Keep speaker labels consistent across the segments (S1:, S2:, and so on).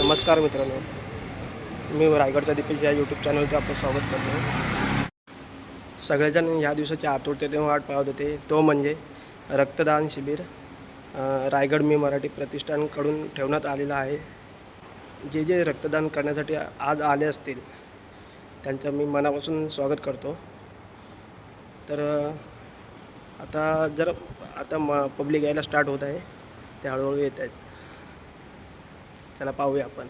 S1: नमस्कार मित्रांनो. मी रायगडचा दीपेश या यूट्यूब चॅनलचं आपलं स्वागत करतो. सगळेजण या दिवसाची आतुरतेने वाट पाहत होते. तो म्हणजे रक्तदान शिबिर रायगड मी मराठी प्रतिष्ठानकडून ठेवण्यात आलेलं आहे. जे जे रक्तदान करण्यासाठी आज आले असतील त्यांचं मी मनापासून स्वागत करतो. तर आता जर आता म पब्लिक यायला स्टार्ट होत आहे ते हळूहळू येत आहेत. चला पाहूया आपण.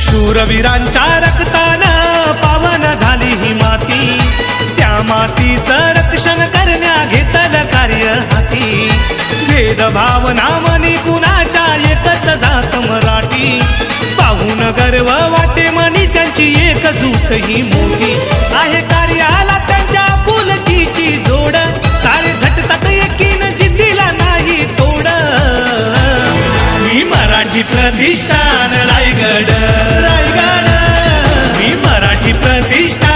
S2: शूरवीरांच्या एकजूट ही मोठी आहे कार्याला त्यांच्या पुलकीची जोड. सारे झटतात एकीन जिद्दीला नाही तोड. मी मराठी प्रतिष्ठान रायगड. रायगड. मी मराठी प्रतिष्ठान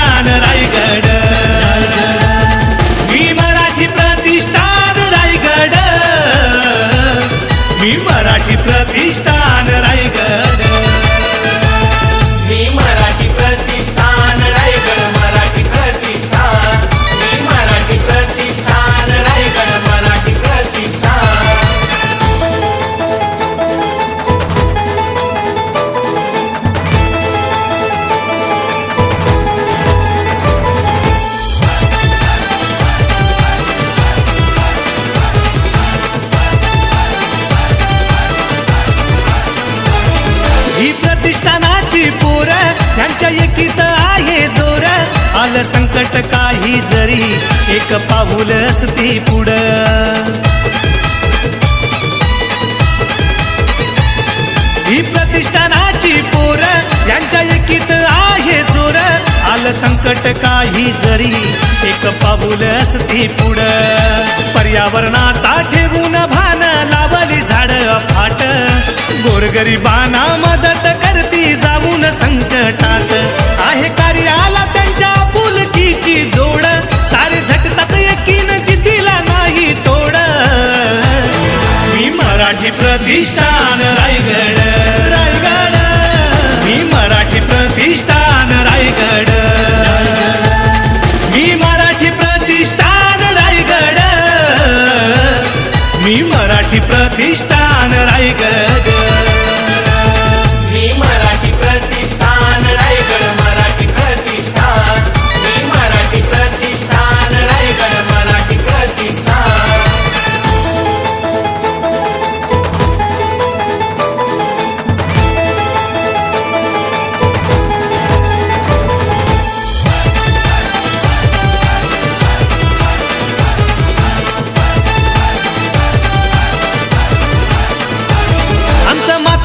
S2: काही जरी एक पाऊल असती पुढं. ही प्रतिष्ठानाची पोर यांच्या एकीत आहे जोर. आलं संकट काही जरी एक पाऊल असती पुढं. पर्यावरणाचा ठेवून भान लावली झाड फाट. गोरगरिबांना मराठी प्रतिष्ठान रायगड.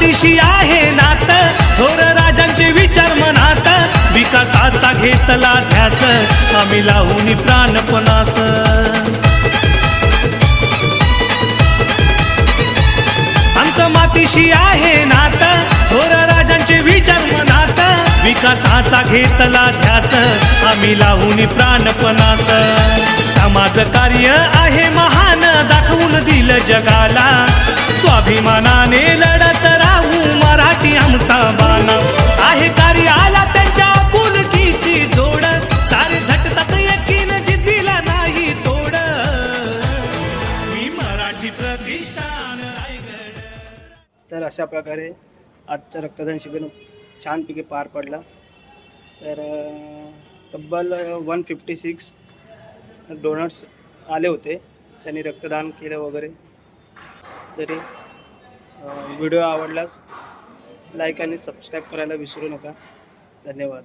S2: मातीशी आहे नात. थोर राजांचे विचार मनात. विकासाचा घेतला ध्यास. आम्ही लावून प्राणपणास आमचं मातीशी आहे नात. थोर राजांचे विचार मनात. विकासाचा घेतला ध्यास. आम्ही लावून प्राणपणास समाज कार्य आहे महान. दाखवून दिलं जगाला. स्वाभिमानाने लढा
S1: तर अशा प्रकारे आजचं रक्तदान शिबिर छानपैकी पार पडलं. तर तब्बल वन फिफ्टी सिक्स डोनर्स आले होते. त्यांनी रक्तदान केलं वगैरे. तरी व्हिडिओ आवडल्यास लाईक आणि सबस्क्राईब करायला विसरू नका. धन्यवाद.